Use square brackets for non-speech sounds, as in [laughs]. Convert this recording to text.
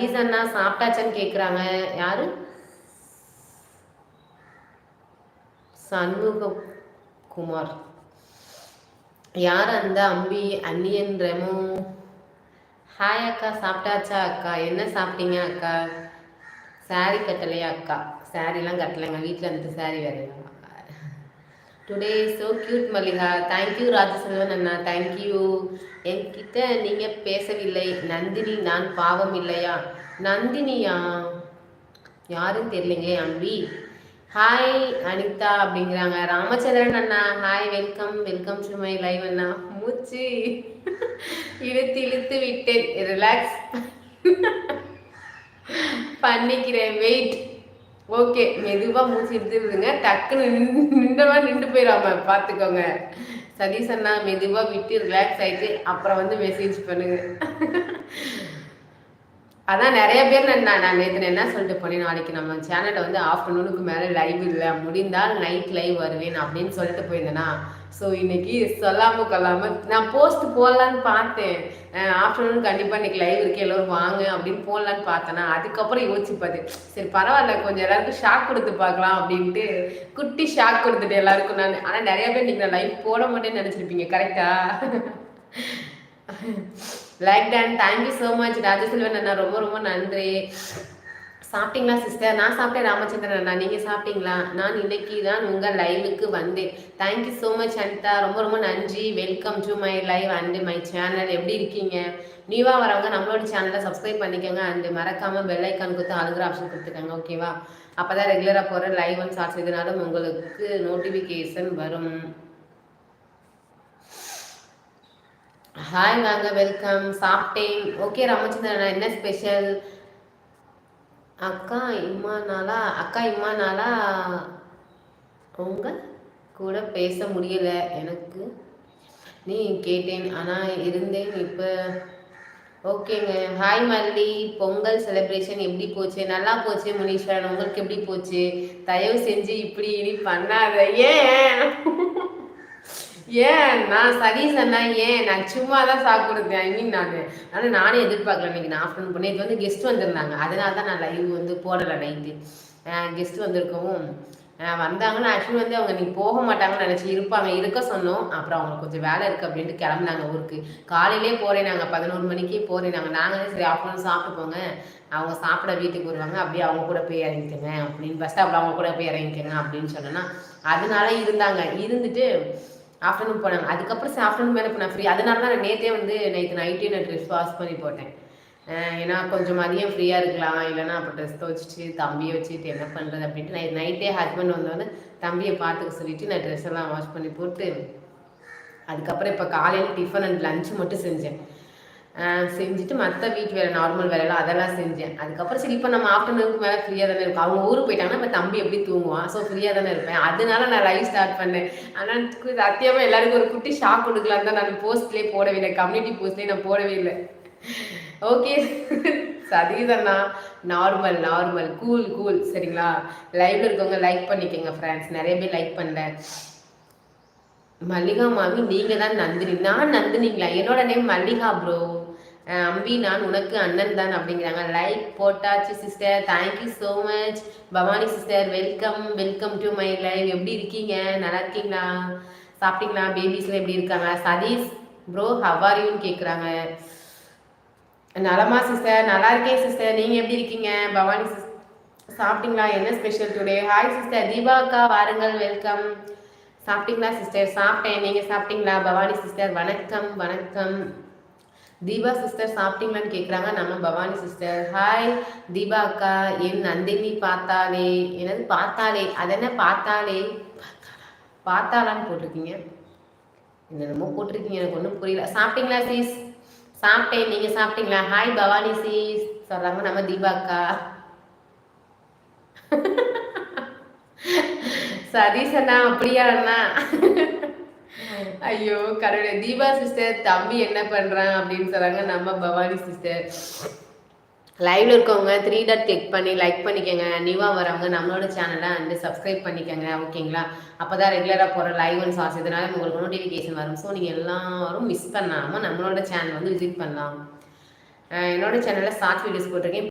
ரீசன்னா அண்ணா சாப்பிட்டாச்சான்னு கேட்குறாங்க யாரு? சண்முக குமார் யார் அந்த அம்பி அன்னியன் ரெமோ? ஹாய் அக்கா சாப்பிட்டாச்சா அக்கா? என்ன சாப்பிட்டீங்க அக்கா? சாரி கட்டலையா அக்கா? சாரிலாம் கட்டலைங்க. வீட்டில் இருந்துட்டு சாரி வேறு today so cute Mallika thank you Rajaselvan Anna thank you என்கிட்ட நீங்கள் பேசவில்லை. நந்தினி நான் பாவம் இல்லையா? நந்தினியா? யாரும் தெரியலைங்க அம்பி. ஹாய் அனிதா அப்படிங்கிறாங்க. ராமச்சந்திரன் அண்ணா hi welcome welcome to my live அண்ணா. மூச்சு. இழுத்து இழுத்து விட்டேன். ரிலாக்ஸ் பண்ணிக்கிறேன். வெயிட் ஓகே மெதுவாக மூச்சு எடுத்து விடுங்க. டக்குன்னு நின்றவா நின்று போயிடாம பார்த்துக்கோங்க சதீஷ் அண்ணா மெதுவாக விட்டு ரிலாக்ஸ் ஆகிட்டு அப்புறம் வந்து மெசேஜ் பண்ணுங்க. அதான் நிறைய பேர் நான் நான் நேற்று என்ன சொல்லிட்டு போனேன் நாளைக்கு நம்ம சேனலில் வந்து ஆஃப்டர்நூனுக்கு மேலே லைவ் இல்லை முடிந்தால் நைட் லைவ் வருவேன் அப்படின்னு சொல்லிட்டு போயிருந்தேனா. ஸோ இன்னைக்கு சொல்லாமல் கொள்ளாமல் நான் போஸ்ட் போடலான்னு பார்த்தேன். ஆஃப்டர்நூன் கண்டிப்பாக இன்னைக்கு லைவ் இருக்கே எல்லோரும் வாங்க அப்படின்னு போடலான்னு பார்த்தேன்னா அதுக்கப்புறம் யோசிச்சு பார்த்தேன் சரி பரவாயில்ல கொஞ்சம் எல்லாருக்கும் ஷாக் கொடுத்து பார்க்கலாம் அப்படின்ட்டு குட்டி ஷாக் கொடுத்துட்டு எல்லாருக்கும் நான் ஆனால் நிறைய பேர் இன்னைக்கு நான் லைவ் போட மாட்டேன்னு நினச்சிருப்பீங்க கரெக்டா [laughs] like tan thank you so much Rajaselvan அண்ணா ரொம்ப ரொம்ப நன்றி. சாப்பிட்டீங்களா சிஸ்டர் நான் சாப்பிட்டேன் ராமச்சந்திரன் அண்ணா. நீங்கள் சாப்பிட்டீங்களா? நான் இன்னைக்கு தான் உங்கள் லைவுக்கு வந்தேன். Thank you so much Anitha. ரொம்ப ரொம்ப நன்றி. Welcome to my live and my channel எப்படி இருக்கீங்க? நியூவாக வரவங்க நம்மளோட சேனலை சப்ஸ்கிரைப் பண்ணிக்கோங்க. அண்டு மறக்காமல் பெல் ஐக்கான் கொடுத்து அழுகிற ஆப்ஷன் கொடுத்துக்கோங்க ஓகேவா அப்போ தான் ரெகுலராக போகிற லைவ் அண்ட் ஷார்ட்ஸ் இதனாலும் உங்களுக்கு நோட்டிஃபிகேஷன் வரும். ஹாய் வாங்க வெல்கம் சாப்பிட்டேன். ஓகே ராமச்சந்திரன் என்ன ஸ்பெஷல் அக்கா இம்மா நாளா அக்கா இம்மா நாளா உங்க கூட பேச முடியல எனக்கு. நீ கேட்டேன் ஆனால் இருந்தேன் இப்போ. ஓகேங்க ஹாய் மல்லி. பொங்கல் செலிப்ரேஷன் எப்படி போச்சு? நல்லா போச்சு முனீஸ்வரன். உங்களுக்கு எப்படி போச்சு? தயவு செஞ்சு இப்படி இனி பண்ணாத. ஏன்? ஏன்? நான் சரி அண்ணா ஏன்? நான் சும்மா தான் சாப்பிடுறேன் ஐ மீன் நான். ஆனால் நானே எதிர்பார்க்கல இன்னைக்கு நான் ஆஃப்டர்நூன் பண்ணி இது வந்து கெஸ்ட் வந்திருந்தாங்க. அதனால தான் நான் லைவ் வந்து போடலை நைட்டு கெஸ்ட் வந்திருக்கவும் வந்தாங்கன்னா ஆக்சுவலி வந்து அவங்க நீங்கள் போக மாட்டாங்கன்னு நினச்சி இருப்பாங்க. இருக்க சொன்னோம். அப்புறம் அவங்களுக்கு கொஞ்சம் வேலை இருக்குது அப்படின்ட்டு கிளம்புனாங்க ஊருக்கு. காலையிலே போகிறேன் நாங்கள் பதினோரு மணிக்கே போகிறேன் நாங்கள் நாங்களே சரி ஆஃப்டர்நூன் சாப்பிட்டு போங்க. அவங்க சாப்பிட வீட்டுக்கு வருவாங்க. அப்படியே அவங்க கூட போய் இறங்கிக்கங்க அப்படின்னு. ஃபஸ்ட்டு அப்புறம் அவங்க கூட போய் இறங்கிக்கங்க அப்படின்னு சொன்னேன்னா அதனால இருந்தாங்க. இருந்துட்டு ஆஃப்டர்நூன் போனாங்க. அதுக்கப்புறம் ஆஃப்டர்நூன் மேலே இப்போ நான் ஃப்ரீ அதனால தான் நான் நேற்றே வந்து நேற்று நைட்டே நான் ட்ரெஸ் வாஷ் பண்ணி போட்டேன். ஏன்னா கொஞ்சம் மதியம் ஃப்ரீயாக இருக்கலாம். இல்லைன்னா அப்போ ட்ரெஸ் துவச்சிட்டு தம்பியை வச்சுட்டு என்ன பண்ணுறது அப்படின்ட்டு நான் நைட்டே ஹஸ்பண்ட் வந்தோடனே தம்பியை பார்த்துக்க சொல்லிவிட்டு நான் ட்ரெஸ் எல்லாம் வாஷ் பண்ணி போட்டு அதுக்கப்புறம் இப்போ காலையில் டிஃபன் அண்ட் லஞ்சு மட்டும் செஞ்சேன். செஞ்சுட்டு மற்ற வீட்டு வேலை நார்மல் வேலையெல்லாம் அதெல்லாம் செஞ்சேன். அதுக்கப்புறம் சரி இப்போ நம்ம ஆஃப்டர்நூனுக்கு மேலே ஃப்ரீயாக தானே இருக்கும். அவங்க ஊருக்கு போயிட்டாங்கன்னா இப்போ தம்பி எப்படி தூங்குவான்? ஸோ ஃப்ரீயாக தானே இருப்பேன். அதனால நான் லைவ் ஸ்டார்ட் பண்ணேன். ஆனால் சத்தியமாக எல்லாருக்கும் ஒரு குட்டி ஷாக் கொடுக்கலாம் தான் நான் போஸ்ட்லேயே போடவே இல்லை. கம்யூனிட்டி போஸ்ட்லேயே நான் போடவே இல்லை. ஓகே சதீதண்ணா நார்மல் நார்மல் கூல் கூல் சரிங்களா? லைவ்ல இருக்கவங்க லைக் பண்ணிக்கோங்க ஃப்ரெண்ட்ஸ் நிறைய பேர் லைக் பண்ணல. மல்லிகா மாமி நீங்க தான் நந்தினி. நான் நந்தினிங்களா? என்னோட நேம் மல்லிகா ப்ரோ அம்பி நான் உனக்கு அண்ணன் தான் அப்படிங்கிறாங்க. லைக் போட்டாச்சு sister thank you so much Bhavani sister welcome welcome to my live எப்படி இருக்கீங்க? நல்லா இருக்கீங்களா? சாப்பிட்டீங்களா? பேபிஸ்லாம் எப்படி இருக்காங்க? சதீஷ் ப்ரோ ஹவாரியூன்னு கேட்குறாங்க நலமா சிஸ்டர் நல்லா இருக்கேன் சிஸ்டர் நீங்கள் எப்படி இருக்கீங்க? பவானி சிஸ் சாப்பிட்டீங்களா? என்ன ஸ்பெஷல் டுடே ஹாய் சிஸ்டர் தீபாக்கா வாருங்கள். வெல்கம் சாப்பிட்டீங்களா சிஸ்டர் சாப்பிட்டேன். நீங்கள் சாப்பிட்டீங்களா? பவானி சிஸ்டர் வணக்கம் வணக்கம். தீபா சிஸ்டர் சாப்பிட்டீங்களான்னு கேட்குறாங்க நம்ம பவானி சிஸ்டர் ஹாய் தீபா அக்கா. என் நந்தினி பார்த்தாலே என்னது பார்த்தாலே? அது என்ன பார்த்தாலே? பார்த்தாலான்னு போட்டிருக்கீங்க. என்னென்னமோ போட்டிருக்கீங்க. எனக்கு ஒன்றும் புரியல. சாப்பிட்டீங்களா சீஸ் சாப்பிட்டேன். நீங்கள் சாப்பிட்டீங்களா? ஹாய் பவானி சீஸ் சொல்கிறாங்க நம்ம தீபாக்கா சதீஷ் அண்ணா அப்படியா அண்ணா? ஐயோ கடவுளே தீபா சிஸ்டர் தம்பி என்ன பண்றான் அப்படின்னு சொல்றாங்க. நம்ம பவானி சிஸ்டர் லைவ்ல இருக்கவங்க த்ரீ டாட் கிளிக் பண்ணி லைக் பண்ணிக்கோங்க. நியூவாக வரவங்க நம்மளோட சேனலை வந்து சப்ஸ்கிரைப் பண்ணிக்கோங்க ஓகேங்களா அப்போ தான் ரெகுலராக போகிற லைவ் அண்ட் சார்ஸ் இதனால உங்களுக்கு நோட்டிஃபிகேஷன் வரும். ஸோ நீங்கள் எல்லாரும் மிஸ் பண்ணாமல் நம்மளோட சேனல் வந்து விசிட் பண்ணலாம். என்னோட சேனலில் ஷார்ட் வீடியோஸ் போட்டிருக்கேன்.